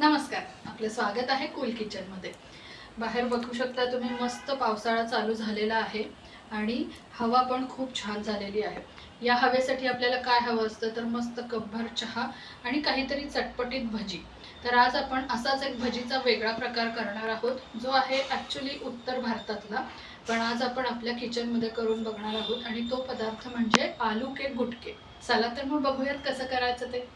नमस्कार. आपलं स्वागत आहे कूल किचनमध्ये बाहेर बघू शकता तुम्ही मस्त पावसाळा चालू झालेला आहे आणि हवा पण खूप छान झालेली आहे. या हवेसाठी आपल्याला काय हवं असतं तर मस्त कपभर चहा आणि काहीतरी चटपटीत भजी. तर आज आपण असाच एक भजीचा वेगळा प्रकार करणार आहोत जो आहे ॲक्च्युली उत्तर भारतातला. पण आज आपण आपल्या किचनमध्ये करून बघणार आहोत आणि तो पदार्थ म्हणजे आलू के गुटके. चला तर मग बघूयात कसं करायचं ते.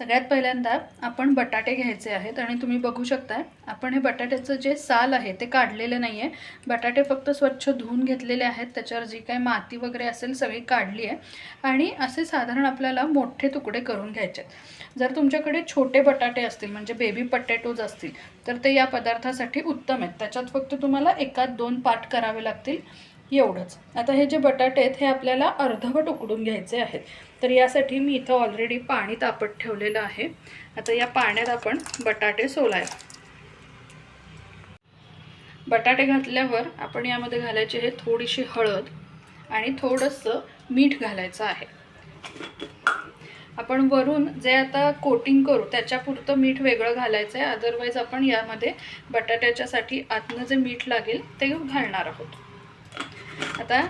सगळ्यात पहिल्यांदा आपण बटाटे घ्यायचे आहेत आणि तुम्ही बघू शकताय आपण हे बटाट्याचं जे साल आहे ते काढलेलं नाही आहे बटाटे फक्त स्वच्छ धुवून घेतलेले आहेत त्याच्यावर जी काही माती वगैरे असेल सगळी काढली आहे. आणि असे साधारण आपल्याला मोठे तुकडे करून घ्यायचे आहेत. जर तुमच्याकडे छोटे बटाटे असतील म्हणजे बेबी पटॅटोज असतील तर ते या पदार्थासाठी उत्तम आहेत. त्याच्यात फक्त तुम्हाला एकात दोन पाठ करावे लागतील एवढंच. आता हे जे बटाटे आहेत हे आपल्याला अर्धवट उकडून घ्यायचे आहेत. तर यासाठी मी इथं ऑलरेडी पाणी तापत ठेवलेलं आहे. आता या पाण्यात आपण बटाटे सोलाय. बटाटे घातल्यावर आपण यामध्ये घालायचे आहे थोडीशी हळद आणि थोडंसं मीठ घालायचं आहे. आपण वरून जे आता कोटिंग करू त्याच्यापुरतं मीठ वेगळं घालायचं आहे अदरवाईज आपण यामध्ये बटाट्याच्यासाठी आतनं जे मीठ लागेल ते घालणार आहोत. आता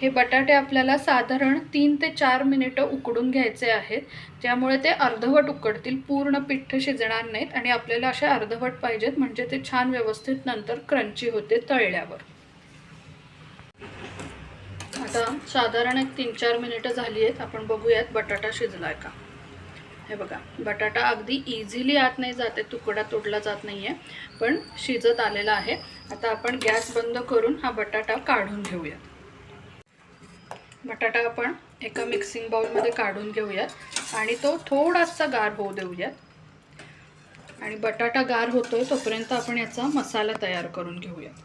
हे बटाटे आपल्याला साधारण तीन ते चार मिनिटं उकडून घ्यायचे आहेत. त्यामुळे ते अर्धवट उकडतील पूर्ण पिठ्ठ शिजणार नाहीत आणि आपल्याला असे अर्धवट पाहिजेत म्हणजे ते छान व्यवस्थित नंतर क्रंची होते तळल्यावर. आता साधारण एक तीन चार मिनिटं झाली आहेत. आपण बघूयात बटाटा शिजलाय का. हे बघा बटाटा अगदी इझिली आत नाही जाते तुकडा तोडला जात नाही आहे पण शिजत आलेला आहे. आता आपण गॅस बंद करून हा बटाटा काढून घेऊयात. बटाटा आपण एका मिक्सिंग बाउलमध्ये काढून घेऊयात. आणि तो थोडासा गार होऊ देऊयात. आणि बटाटा गार होतोय तोपर्यंत आपण याचा मसाला तयार करून घेऊयात.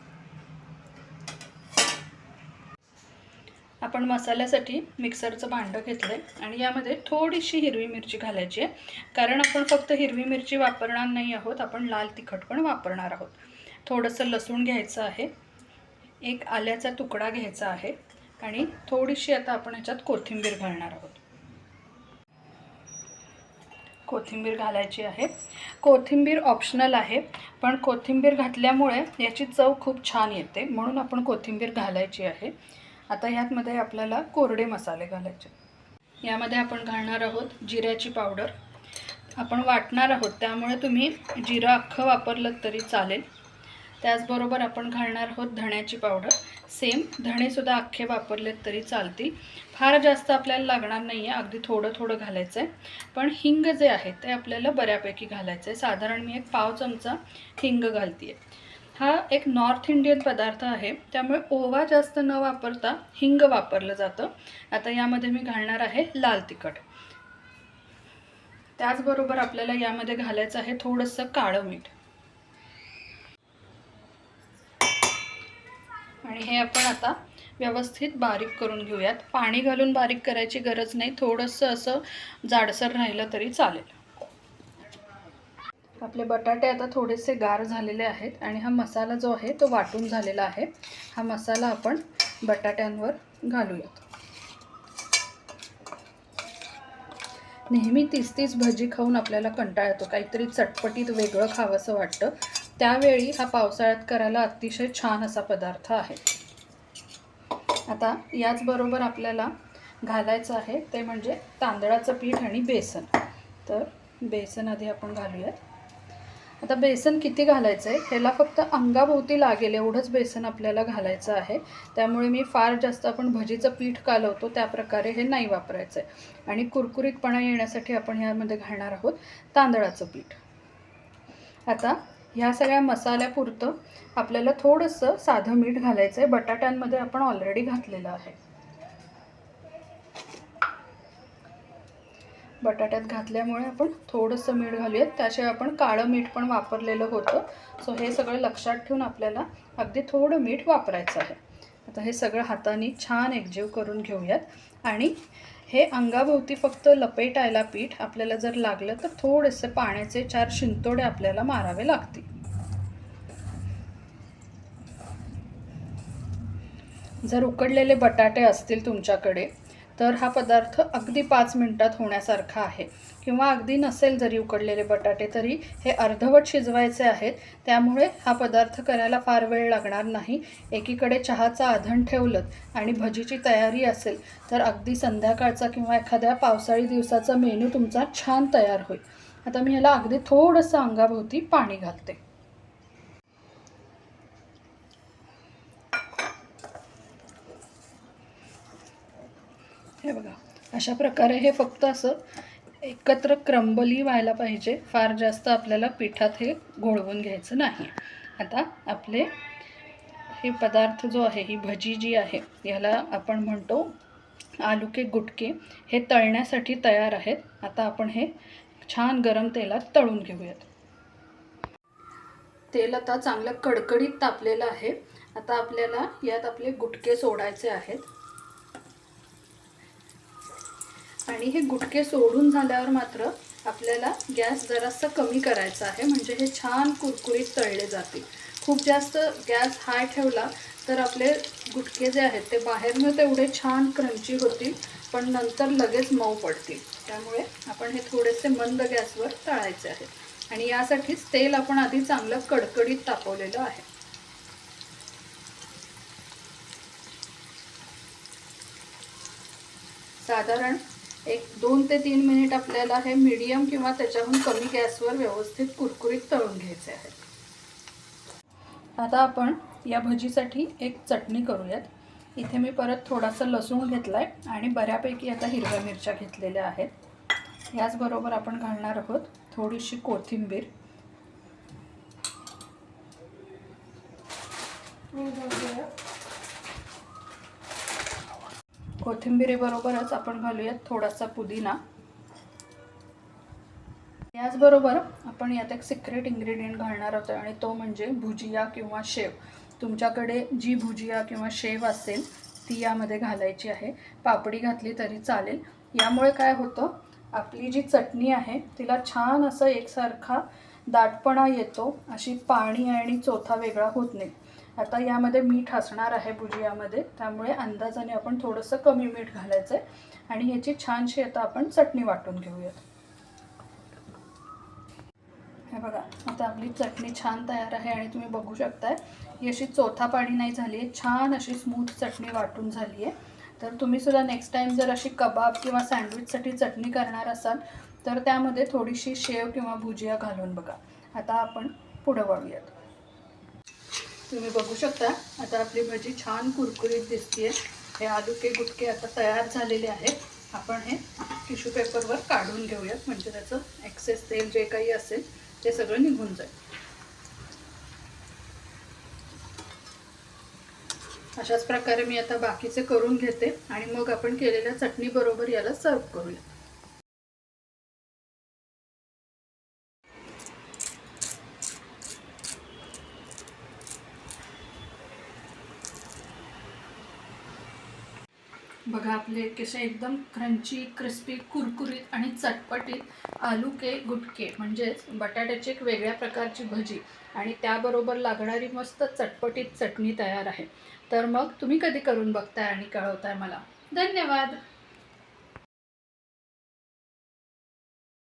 आपण मसाल्यासाठी मिक्सरचं भांडं घेतलं आहे आणि यामध्ये थोडीशी हिरवी मिरची घालायची आहे. कारण आपण फक्त हिरवी मिरची वापरणार नाही आहोत आपण लाल तिखट पण वापरणार आहोत. थोडंसं लसूण घ्यायचं आहे. एक आल्याचा तुकडा घ्यायचा आहे. आणि थोडीशी आता आपण याच्यात कोथिंबीर घालणार आहोत. कोथिंबीर घालायची आहे. कोथिंबीर ऑप्शनल आहे पण कोथिंबीर घातल्यामुळे याची चव खूप छान येते म्हणून आपण कोथिंबीर घालायची आहे. आता ह्यातमध्ये आपल्याला कोरडे मसाले घालायचे. यामध्ये आपण घालणार आहोत जिऱ्याची पावडर. आपण वाटणार आहोत त्यामुळे तुम्ही जिरं अख्खं वापरलं तरी चालेल. त्याचबरोबर आपण घालणार आहोत धण्याची पावडर. सेम. धणेसुद्धा अख्खे वापरलेत तरी चालतील. फार जास्त आपल्याला लागणार नाही आहे अगदी थोडं थोडं घालायचं आहे पण हिंग जे आहे ते आपल्याला बऱ्यापैकी घालायचं आहे साधारण मी एक पाव चमचा हिंग घालते आहे हा एक नॉर्थ इंडियन पदार्थ आहे. त्यामुळे ओवा जास्त न वापरता हिंग वापरलं जातं. आता यामध्ये मी घालणार आहे लाल तिखट. त्याचबरोबर आपल्याला यामध्ये घालायचं आहे थोडंसं काळं मीठ. आणि हे आपण आता व्यवस्थित बारीक करून घेऊयात. पाणी घालून बारीक करायची गरज नाही. थोडंसं असं जाडसर राहिलं तरी चालेल. आपले बटाटे आता थोडेसे गार झालेले आहेत आणि हा मसाला जो आहे तो वाटून झालेला आहे. हा मसाला आपण बटाट्यांवर घालूयात. नेहमी तीस तीस भजी खाऊन आपल्याला कंटाळतो येतो. काहीतरी चटपटीत वेगळं खावंसं वाटतं. त्यावेळी हा पावसाळ्यात करायला अतिशय छान असा पदार्थ आहे. आता याचबरोबर आपल्याला घालायचं आहे ते म्हणजे तांदळाचं पीठ आणि बेसन. तर बेसन आधी आपण घालूयात. आता बेसन किती घालायचं आहे ह्याला फक्त अंगाभोवती लागेल एवढंच बेसन आपल्याला घालायचं आहे. त्यामुळे मी फार जास्त आपण भजीचं पीठ कालवतो त्या प्रकारे हे नाही वापरायचं आहे आणि कुरकुरीतपणा येण्यासाठी आपण ह्यामध्ये घालणार आहोत तांदळाचं पीठ. आता ह्या सगळ्या मसाल्यापुरतं आपल्याला थोडंसं साधं मीठ घालायचं आहे बटाट्यांमध्ये आपण ऑलरेडी घातलेलं आहे. बटाट्यात घातल्यामुळे आपण थोडंसं मीठ घालूयात. त्याशिवाय आपण काळं मीठ पण वापरलेलं होतं. सो हे सगळं लक्षात ठेवून आपल्याला अगदी थोडं मीठ वापरायचं आहे. आता हे सगळं हाताने छान एकजीव करून घेऊयात. आणि हे अंगाभोवती फक्त लपेटायला पीठ आपल्याला जर लागलं तर थोडेसे पाण्याचे चार शिंतोडे आपल्याला मारावे लागतील. जर उकडलेले बटाटे असतील तुमच्याकडे तर हा पदार्थ अगदी पाच मिनटात होण्यासारखा आहे. किंवा अगदी नसेल जरी उकडलेले बटाटे तरी हे अर्धवट शिजवायचे आहेत. त्यामुळे हा पदार्थ करायला फार वेळ लागणार नाही. एकीकडे चहाचा आधण ठेवलं आणि भजीची तयारी असेल तर अगदी संध्याकाळचा किंवा एखाद्या पावसाळी दिवसाचा मेनू तुमचा छान तयार होईल. आता मी ह्याला अगदी थोडंसं अंगाभोवती पाणी घालते. हे बघा अशा प्रकारे हे फक्त असं एकत्र क्रंबली व्हायला पाहिजे. फार जास्त आपल्याला पिठात हे घोळवून घ्यायचं नाही. आता आपले हे पदार्थ जो आहे ही भजी जी आहे याला आपण म्हणतो आलू के गुटके हे तळण्यासाठी तयार आहेत. आता आपण हे छान गरम तेलात तळून घेऊयात. तेल आता चांगलं कडकडीत तापलेलं आहे. आता आपल्याला यात आपले गुटके सोडायचे आहेत. आणि हे गुटके सोडून झाल्यावर मात्र आपल्याला गॅस जरासा कमी करायचा आहे. म्हणजे हे छान कुरकुरीत तळले जातील. खूप जास्त गॅस हाय ठेवला तर आपले गुटके जे आहेत ते बाहेरनं तेवढे छान क्रंची होतील पण नंतर लगेच मऊ पडतील. त्यामुळे आपण हे थोडेसे मंद गॅसवर तळायचे आहेत आणि यासाठीच तेल आपण आधी चांगलं कडकडीत तापवलेलं आहे. साधारण एक दोन ते तीन मिनिट आपल्याला हे मीडियम किंवा त्याच्याहून कमी गॅसवर व्यवस्थित कुरकुरीत तळून घ्यायचे आहेत. आता आपण या भजीसाठी एक चटणी करूयात. इथे मी परत थोडासा लसूण घेतला आहे आणि बऱ्यापैकी आता हिरव्या मिरच्या घेतलेल्या आहेत. याचबरोबर आपण घालणार आहोत थोडीशी कोथिंबीर. कोथिंबिरीबरोबरच आपण घालूयात थोडासा पुदिना. याचबरोबर आपण यात एक सिक्रेट इन्ग्रेडियंट घालणार आहोत आणि तो म्हणजे भुजिया किंवा शेव. तुमच्याकडे जी भुजिया किंवा शेव असेल ती यामध्ये घालायची आहे. पापडी घातली तरी चालेल. यामुळे काय होतं आपली जी चटणी आहे तिला छान असं एकसारखा दाटपणा येतो. अशी पाणी आणि चोथा वेगळा होत नाही. आता यामध्ये मीठ असणार आहे भुजियामध्ये त्यामुळे अंदाजाने आपण थोडंसं कमी मीठ घालायचं आहे आणि ह्याची छानशी आता आपण चटणी वाटून घेऊयात. हे बघा आता आपली चटणी छान तयार आहे आणि तुम्ही बघू शकताय ही अशी चोथा पाणी नाही झाली आहे छान अशी स्मूथ चटणी वाटून झाली आहे तर तुम्ही सुद्धा नेक्स्ट टाईम जर अशी कबाब किंवा सँडविचसाठी चटणी करणार असाल तर त्यामध्ये थोडीशी शेव किंवा भुजिया घालून बघा. आता आपण पुढं वळूयात. तुम्ही बघू शकता. आता आपली भजी छान कुरकुरीत दिसते हे आलू के गुटके आता तयार झालेले आहेत. आपण हे टिश्यू पेपरवर काढून घेऊयात. म्हणजे त्याचं एक्सेस तेल जे काही असेल ते सगळं निघून जाईल. अशाच प्रकारे मी आता बाकीचे करून घेते. आणि मग आपण केलेल्या चटणी बरोबर याला सर्व करूया. बघा आपले कसे एकदम क्रंची क्रिस्पी कुरकुरीत आणि चटपटीत आलू के गुटके म्हणजेच बटाट्याची एक वेगळ्या प्रकारची भजी. आणि त्याबरोबर लागणारी मस्त चटपटीत चटणी तयार आहे. तर मग तुम्ही कधी करून बघताय आणि कळवताय मला. धन्यवाद!